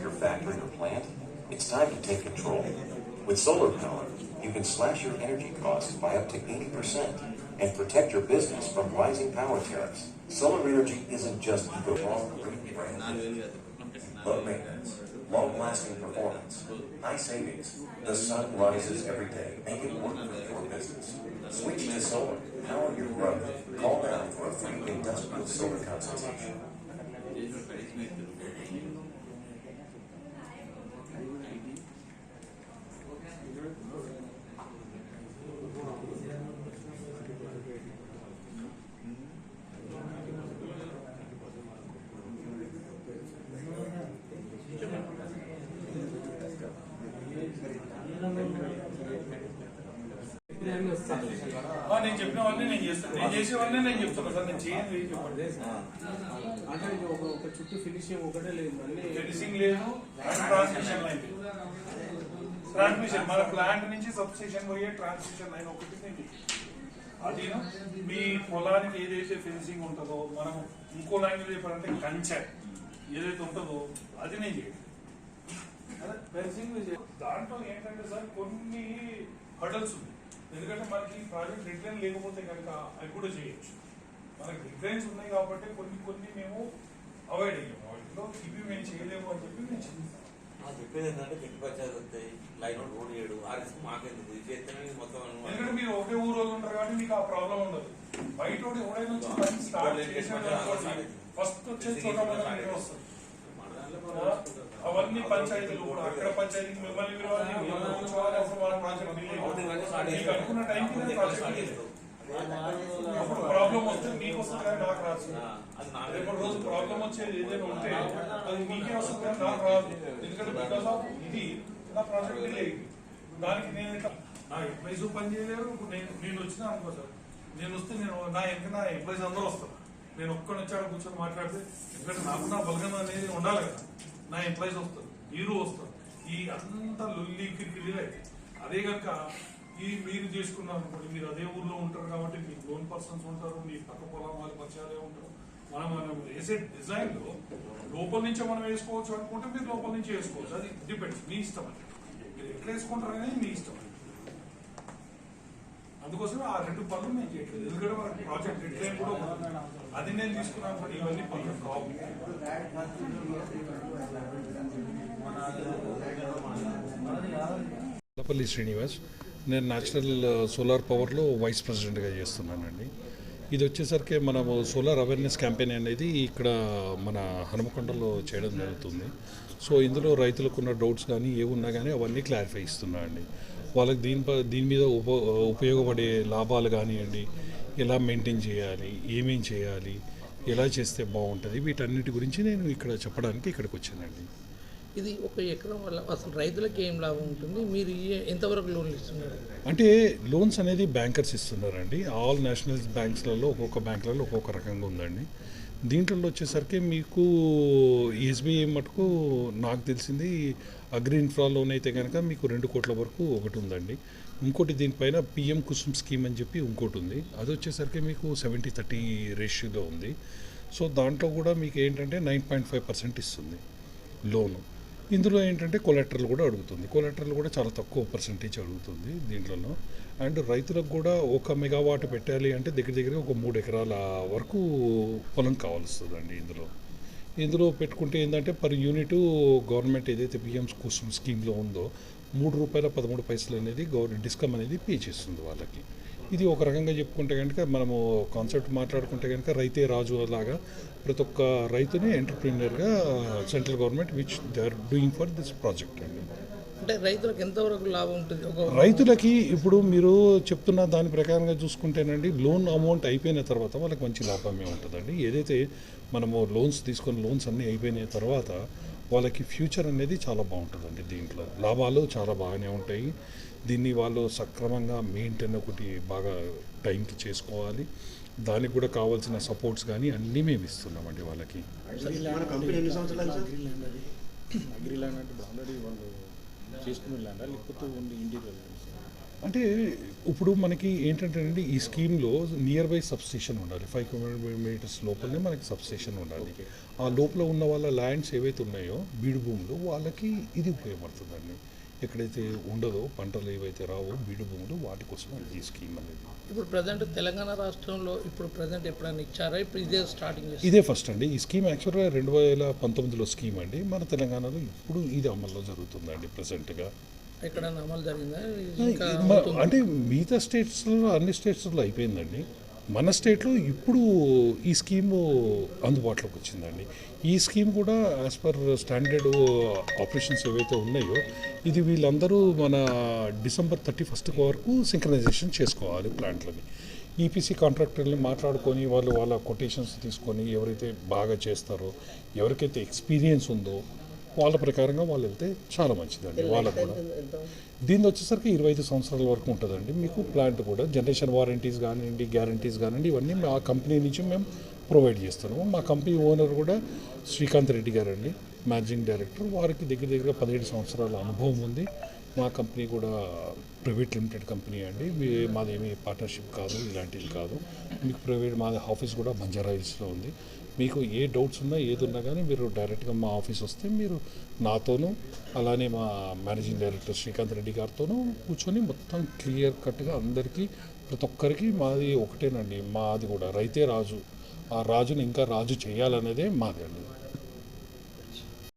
your factory or plant? It's time to take control. With solar power, you can slash your energy costs by up to 80% and protect your business from rising power tariffs. Solar energy isn't just eco-long maintenance, long-lasting performance, high savings. The sun rises every day. Make it work for your business. Switch to solar. Power your growth. Call now for a free industrial solar consultation. ಏನು ಪ್ರಯತ್ನ ಇತ್ತು Thank you. నేను చెప్పినవన్నీ నేను చేస్తాను నేను చేసేవన్నీ నేను చెప్తాను సార్ నేను చేయను చెప్పండి అంటే ఇది ఒక ఒక చుట్టూ ఫినిషింగ్ ఒకటే లేదు. మళ్ళీ ఫినిషింగ్ లేదు ట్రాన్స్మిషన్ లైన్ ట్రాన్స్మిషన్ మన ప్లాంట్ నుంచి సబ్స్టేషన్ పోయే ట్రాన్స్మిషన్ లైన్ ఒకటి నేను. అది మీ పొలానికి ఏదైతే ఫెన్సింగ్ ఉంటుందో మనం ఇంకో లాంగ్వేజ్ చెప్పాలంటే కంచె ఏదైతే ఉంటుందో అది నేను చేయాలి ఫెన్సింగ్ దాంట్లో ఏంటంటే సార్ కొన్ని హడల్స్ ఉన్నాయి. ఎందుకంటే మనకి ప్రాజెక్ట్ డెడ్ లైన్ లేకపోతే కనుక అవి కూడా చేయొచ్చు. మనకి డెడ్ లైన్స్ ఉన్నాయి కాబట్టి కొన్ని కొన్ని మేము అవాయిడ్ అయ్యాము వాటిలో ఇవి మేము చేయలేము అని చెప్పి ఆ చెప్పేది ఏంటంటే చెట్టు పచ్చాలు వస్తాయి లైన్ రోడ్ చేయడు ఆ రిస్క్ మాకెందుకు? ఇది చేస్తేనే మొత్తం ఎందుకంటే మీరు ఒకే ఊరు వాళ్ళు ఉంటారు కాబట్టి మీకు ఆ ప్రాబ్లం ఉండదు. బయట వాడు ఎవడైనా స్టార్ట్ ఫస్ట్ వచ్చే చోట వస్తుంది అవన్నీ పంచాయతీలు కూడా అక్కడ పంచాయతీకి మిమ్మల్ని పిలవాలి మిమ్మల్ని కూర్చోవాలి ప్రాజెక్ట్ మీకు అనుకున్న టైంకి నేను ప్రాజెక్ట్ చేయలేదు. అప్పుడు ప్రాబ్లం వస్తే మీకు వస్తుంది కానీ నాకు రాదు. రేపటి రోజు ప్రాబ్లం వచ్చేది ఏదైనా ఉంటే అది మీకే వస్తుంది కానీ నాకు రాదు. ఎందుకంటే బికాస్ ఆఫ్ ఇది నా ప్రాజెక్ట్ డిలే దానికి నేను ఇట్లా నా ఎంప్లాయీస్ పని చేయలేరు. ఇప్పుడు నేను నేను వచ్చినా అనుకో సార్ నేను వస్తే నేను నా వెనక నా ఎంప్లాయీస్ అందరూ వస్తారు. నేను ఒక్కడిని వచ్చాడు కూర్చొని మాట్లాడితే ఎందుకంటే నాకు నా బలగం అనేది ఉండాలి కదా. నా ఎంప్లాయీస్ వస్తారు మీరు వస్తారు. ఈ అంత లొల్లి కిరికిరి అయితే అదే కనుక ఈ మీరు చేసుకున్నారు అనుకోండి మీరు అదే ఊర్లో ఉంటారు కాబట్టి మీ లోన్ పర్సన్స్ ఉంటారు మీ పక్క పొలం వాళ్ళు పరిచయాలే ఉంటారు. మనం మనం వేసే డిజైన్లో లోపల నుంచే మనం వేసుకోవచ్చు అనుకుంటే మీరు లోపల నుంచి వేసుకోవచ్చు. అది డిపెండ్స్ మీ ఇష్టం అది. మీరు ఎట్లా వేసుకుంటారు అనేది మీ ఇష్టం అందుకోసం ఆ రెండు పనులు నేను చేయట్లేదు. ఎందుకంటే మనకి ప్రాజెక్ట్ డెడ్ కూడా అది నేను తీసుకున్నాను అనుకోండి ఇవన్నీ పనులు. కావు లపల్లి శ్రీనివాస్. నేను నేచురల్ సోలార్ పవర్లో వైస్ ప్రెసిడెంట్గా చేస్తున్నానండి. ఇది వచ్చేసరికి మనము సోలార్ అవేర్నెస్ క్యాంపెయిన్ అనేది ఇక్కడ మన హనుమకొండలో చేయడం జరుగుతుంది. సో ఇందులో రైతులకు ఉన్న డౌట్స్ కానీ ఏమున్నా కానీ అవన్నీ క్లారిఫై ఇస్తున్నా అండి. వాళ్ళకి దీని ప- దీని మీద ఉప ఉపయోగపడే లాభాలు కానివ్వండి ఎలా మెయింటైన్ చేయాలి ఏమేం చేయాలి ఎలా చేస్తే బాగుంటుంది వీటన్నిటి గురించి నేను ఇక్కడ చెప్పడానికి ఇక్కడికి వచ్చానండి. ఇది ఒక ఎకరం వల్ల అసలు రైతులకు ఏం లాభం ఉంటుంది? మీరు ఎంతవరకు లోన్లు ఇస్తున్నారు? అంటే లోన్స్ అనేది బ్యాంకర్స్ ఇస్తున్నారండి. ఆల్ నేషనల్ బ్యాంక్స్లలో ఒక్కొక్క బ్యాంకులలో ఒక్కొక్క రకంగా ఉందండి. దీంట్లో వచ్చేసరికి మీకు ఎస్బీఐ మటుకు నాకు తెలిసింది అగ్రి ఇన్ఫ్రా లోన్ అయితే కనుక మీకు రెండు కోట్ల వరకు ఒకటి ఉందండి. ఇంకోటి దీనిపైన పిఎం కుసుమ్ స్కీమ్ అని చెప్పి ఇంకోటి ఉంది. అది వచ్చేసరికి మీకు సెవెంటీ థర్టీ రేషియోలో ఉంది. సో దాంట్లో కూడా మీకు ఏంటంటే నైన్ పాయింట్ ఫైవ్ పర్సెంట్ ఇస్తుంది లోను. ఇందులో ఏంటంటే కొలెక్టర్లు కూడా అడుగుతుంది. కొలెక్టర్లు కూడా చాలా తక్కువ పర్సంటేజ్ అడుగుతుంది దీంట్లో అండ్ రైతులకు కూడా ఒక మెగావాట్ పెట్టాలి అంటే దగ్గర దగ్గర ఒక మూడు ఎకరాల వరకు పొలం కావాల్సి ఇందులో. ఇందులో పెట్టుకుంటే ఏంటంటే పర్ యూనిట్ గవర్నమెంట్ ఏదైతే పిఎం కుసుమ్ స్కీమ్లో ఉందో మూడు రూపాయల పదమూడు పైసలు అనేది గవర్నమెంట్ డిస్కమ్ అనేది పే చేస్తుంది వాళ్ళకి. ఇది ఒక రకంగా చెప్పుకుంటే కనుక మనము కాన్సెప్ట్ మాట్లాడుకుంటే కనుక రైతే రాజు లాగా ప్రతి ఒక్క రైతుని ఎంటర్ప్రీనియర్గా central government which they are doing for this project అండి అంటే రైతులకు ఎంతవరకు లాభం ఉంటుంది? రైతులకి ఇప్పుడు మీరు చెప్తున్న దాని ప్రకారంగా చూసుకుంటేనండి లోన్ అమౌంట్ అయిపోయిన తర్వాత వాళ్ళకి మంచి లాభమే ఉంటుందండి. ఏదైతే మనము లోన్స్ తీసుకొని లోన్స్ అన్నీ అయిపోయిన తర్వాత వాళ్ళకి ఫ్యూచర్ అనేది చాలా బాగుంటుందండి దీంట్లో. లాభాలు చాలా బాగానే ఉంటాయి. దీన్ని వాళ్ళు సక్రమంగా మెయింటైన్ ఒకటి బాగా టైంకి చేసుకోవాలి. దానికి కూడా కావాల్సిన సపోర్ట్స్ కానీ అన్నీ మేము ఇస్తున్నామండి వాళ్ళకి. అంటే ఇప్పుడు మనకి ఏంటంటే అండి ఈ స్కీమ్లో నియర్ బై సబ్స్టేషన్ ఉండాలి. ఫైవ్ కిలోమీటర్స్ లోపలనే మనకి సబ్స్టేషన్ ఉండాలి. ఆ లోపల ఉన్న వాళ్ళ ల్యాండ్స్ ఏవైతే ఉన్నాయో బీడు భూములు వాళ్ళకి ఇది ఉపయోగపడుతుందండి. ఎక్కడైతే ఉండదో పంటలు ఏవైతే రావో బీడు భూములు వాటి కోసం ఈ స్కీమ్ అనేది. ఇప్పుడు ప్రజెంట్ తెలంగాణ రాష్ట్రంలో ఇప్పుడు ప్రజెంట్ ఎప్పుడైనా ఇచ్చారా? ఇప్పుడు ఇదే స్టార్టింగ్ ఇదే ఫస్ట్ అండి. ఈ స్కీమ్ యాక్చువల్గా రెండు వేల పంతొమ్మిదిలో స్కీమ్ అండి. మన తెలంగాణలో ఇప్పుడు ఇది అమల్లో జరుగుతుందండి ప్రజెంట్గా అంటే మిగతా స్టేట్స్లో అన్ని స్టేట్స్లో అయిపోయిందండి. మన స్టేట్లో ఇప్పుడు ఈ స్కీమ్ అందుబాటులోకి వచ్చిందండి. ఈ స్కీమ్ కూడా యాజ్ పర్ స్టాండర్డ్ ఆపరేషన్స్ ఏవైతే ఉన్నాయో ఇది వీళ్ళందరూ మన డిసెంబర్ థర్టీ ఫస్ట్ వరకు సింక్రనైజేషన్ చేసుకోవాలి ప్లాంట్లని. ఈపీసీ కాంట్రాక్టర్ని మాట్లాడుకొని వాళ్ళు వాళ్ళ కొటేషన్స్ తీసుకొని ఎవరైతే బాగా చేస్తారో ఎవరికైతే ఎక్స్పీరియన్స్ ఉందో వాళ్ళ ప్రకారంగా వాళ్ళు వెళ్తే చాలా మంచిదండి వాళ్ళకు కూడా. దీనిలో వచ్చేసరికి ఇరవై ఐదు సంవత్సరాల వరకు ఉంటుందండి. మీకు ప్లాంట్ కూడా జనరేషన్ వారంటీస్ కానివ్వండి గ్యారంటీస్ కానివ్వండి ఇవన్నీ మా కంపెనీ నుంచి మేము ప్రొవైడ్ చేస్తున్నాము. మా కంపెనీ ఓనర్ కూడా శ్రీకాంత్ రెడ్డి గారు అండి మేనేజింగ్ డైరెక్టర్ వారికి దగ్గర దగ్గర పదిహేడు సంవత్సరాల అనుభవం ఉంది. మా కంపెనీ కూడా ప్రైవేట్ లిమిటెడ్ కంపెనీ అండి. మాదేమి పార్ట్నర్షిప్ కాదు ఇలాంటిది కాదు. మీకు ప్రైవేట్ మా ఆఫీస్ కూడా బంజారా హిల్స్లో ఉంది. మీకు ఏ డౌట్స్ ఉన్నా ఏది ఉన్నా కానీ మీరు డైరెక్ట్గా మా ఆఫీస్ వస్తే మీరు నాతోనూ అలానే మా మేనేజింగ్ డైరెక్టర్ శ్రీకాంత్ రెడ్డి గారితోనూ కూర్చొని మొత్తం క్లియర్ కట్గా అందరికీ ప్రతి ఒక్కరికి మాది ఒకటేనండి. మాది కూడా రైతే రాజు. ఆ రాజుని ఇంకా రాజు చేయాలనేదే మాది అండి.